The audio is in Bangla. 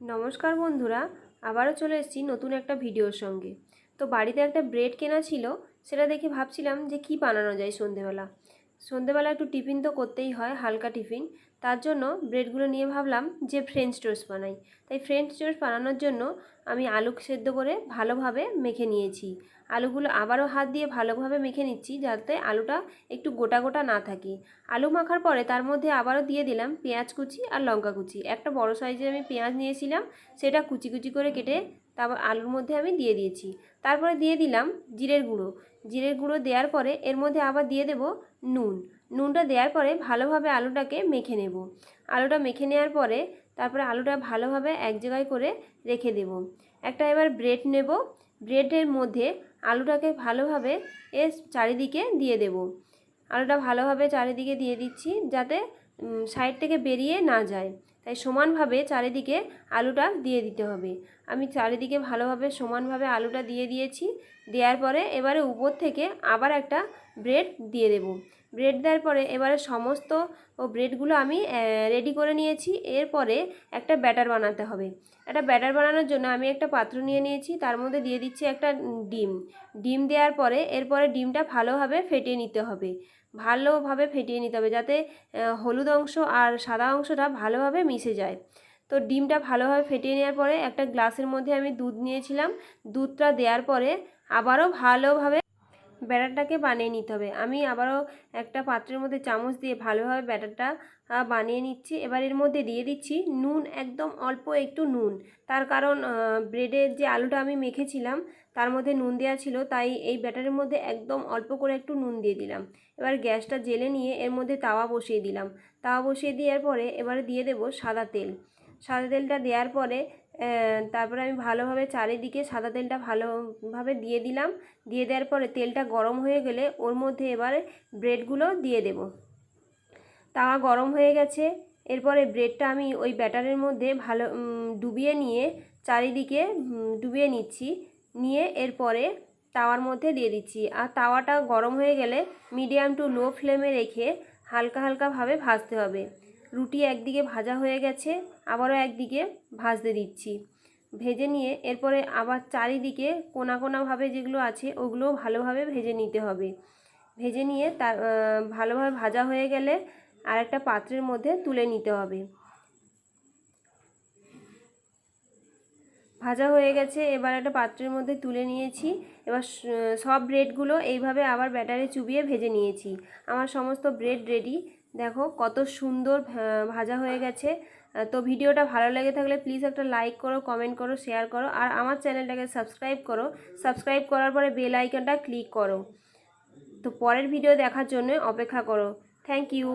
নমস্কার বন্ধুরা, আবারও চলে এসেছি নতুন একটা ভিডিওর সঙ্গে। তো বাড়িতে একটা ব্রেড কেনা ছিল, সেটা দেখে ভাবছিলাম যে কি বানানো যায় সন্ধেবেলা। সন্ধেবেলা একটু টিফিন তো করতেই হয়, হালকা টিফিন। তার জন্য ব্রেডগুলো নিয়ে ভাবলাম যে ফ্রেঞ্চ টোস্ট বানাই। তাই ফ্রেঞ্চ টোস্ট বানানোর জন্য আমি আলু সেদ্ধ করে ভালোভাবে মেখে নিয়েছি। আলুগুলো আবারও হাত দিয়ে ভালোভাবে মেখে নিচ্ছি যাতে আলুটা একটু গোটা গোটা না থাকে। আলু মাখার পরে তার মধ্যে আবারও দিয়ে দিলাম পেঁয়াজ কুচি আর লঙ্কা কুচি। একটা বড় সাইজের আমি পেঁয়াজ নিয়েছিলাম, সেটা কুচি কুচি করে কেটে তারপর আলুর মধ্যে আমি দিয়ে দিয়েছি। তারপরে দিয়ে দিলাম জিরের গুঁড়ো। জিরের গুঁড়ো দেওয়ার পরে এর মধ্যে আবার দিয়ে দেব নুন। নুনটা দেওয়ার পরে ভালোভাবে আলুটাকে মেখে নেব। আলুটা মেখে নেওয়ার পরে তারপরে আলুটা ভালোভাবে এক জায়গায় করে রেখে দেব। একটা এবার ব্রেড নেব। ব্রেডের মধ্যে আলুটাকে ভালোভাবে এ চারিদিকে দিয়ে দেব। আলুটা ভালোভাবে চারিদিকে দিয়ে দিচ্ছি যাতে সাইড থেকে বেরিয়ে না যায়। তাই সমানভাবে চারিদিকে আলুটা দিয়ে দিতে হবে। আমি চারিদিকে ভালোভাবে সমানভাবে আলুটা দিয়ে দিয়েছি। দেওয়ার পরে এবারে উপর থেকে আবার একটা ব্রেড দিয়ে দেব। ব্রেড দেওয়ার পরে এবারে সমস্ত ও ব্রেডগুলো আমি রেডি করে নিয়েছি। এরপরে একটা ব্যাটার বানাতে হবে। একটা ব্যাটার বানানোর জন্য আমি একটা পাত্র নিয়ে নিয়েছি। তার মধ্যে দিয়ে দিচ্ছি একটা ডিম। ডিম দেওয়ার পরে এরপরে ডিমটা ভালোভাবে ফেটিয়ে নিতে হবে। ভালোভাবে ফেটিয়ে নিতে হবে যাতে হলুদ অংশ আর সাদা অংশটা ভালোভাবে মিশে যায়। তো ডিমটা ভালোভাবে ফেটিয়ে নেওয়ার পরে একটা গ্লাসের মধ্যে আমি দুধ নিয়েছিলাম। দুধটা দেওয়ার পরে আবারও ভালোভাবে ব্যাটারটাকে বানিয়ে নিতে হবে। আমি আবারও একটা পাত্রের মধ্যে চামচ দিয়ে ভালোভাবে ব্যাটারটা বানিয়ে নিচ্ছি। এবার এর মধ্যে দিয়ে দিচ্ছি নুন, একদম অল্প একটু নুন। তার কারণ ব্রেডের যে আলুটা আমি মেখেছিলাম, তার মধ্যে নুন দেওয়া ছিল, তাই এই ব্যাটারের মধ্যে একদম অল্প করে একটু নুন দিয়ে দিলাম। এবার গ্যাসটা জেলে নিয়ে এর মধ্যে তাওয়া বসিয়ে দিলাম। তাওয়া বসিয়ে দেওয়ার পরে এবারে দিয়ে দেবো সাদা তেল। সাদা তেলটা দেওয়ার পরে তারপরে আমি ভালোভাবে চারিদিকে সাদা তেলটা ভালোভাবে দিয়ে দিলাম। দিয়ে দেওয়ার পরে তেলটা গরম হয়ে গেলে ওর মধ্যে এবারে ব্রেডগুলো দিয়ে দেব। তাওয়া গরম হয়ে গেছে। এরপরে ব্রেডটা আমি ওই ব্যাটারের মধ্যে ভালো ডুবিয়ে নিয়ে চারিদিকে ডুবিয়ে নিচ্ছি। নিয়ে এরপরে তাওয়ার মধ্যে দিয়ে দিচ্ছি। আর তাওয়াটা গরম হয়ে গেলে মিডিয়াম টু লো ফ্লেমে রেখে হালকা হালকাভাবে ভাজতে হবে। রুটি একদিকে ভাজা হয়ে গেছে, আবারও একদিকে ভাজতে দিচ্ছি। ভেজে নিয়ে এরপরে আবার চারিদিকে কোনা কোনাভাবে যেগুলো আছে ওগুলো ভালোভাবে ভেজে নিতে হবে। ভেজে নিয়ে তার ভালোভাবে ভাজা হয়ে গেলে আর একটা পাত্রের মধ্যে তুলে নিতে হবে। ভাজা হয়ে গেছে, এবার একটা পাত্রের মধ্যে তুলে নিয়েছি। এবার সব ব্রেডগুলো এইভাবে আবার ব্যাটারে চুবিয়ে ভেজে নিয়েছি। আমার সমস্ত ব্রেড রেডি। দেখো কত সুন্দর ভাজা হয়ে গেছে। তো ভিডিওটা ভালো লেগে থাকলে প্লিজ একটা লাইক করো কমেন্ট করো শেয়ার করো, আর আমার চ্যানেলটাকে সাবস্ক্রাইব করো। সাবস্ক্রাইব করার পরে বেল আইকনটা ক্লিক করো। তো পরের ভিডিও দেখার জন্য অপেক্ষা করো। Thank you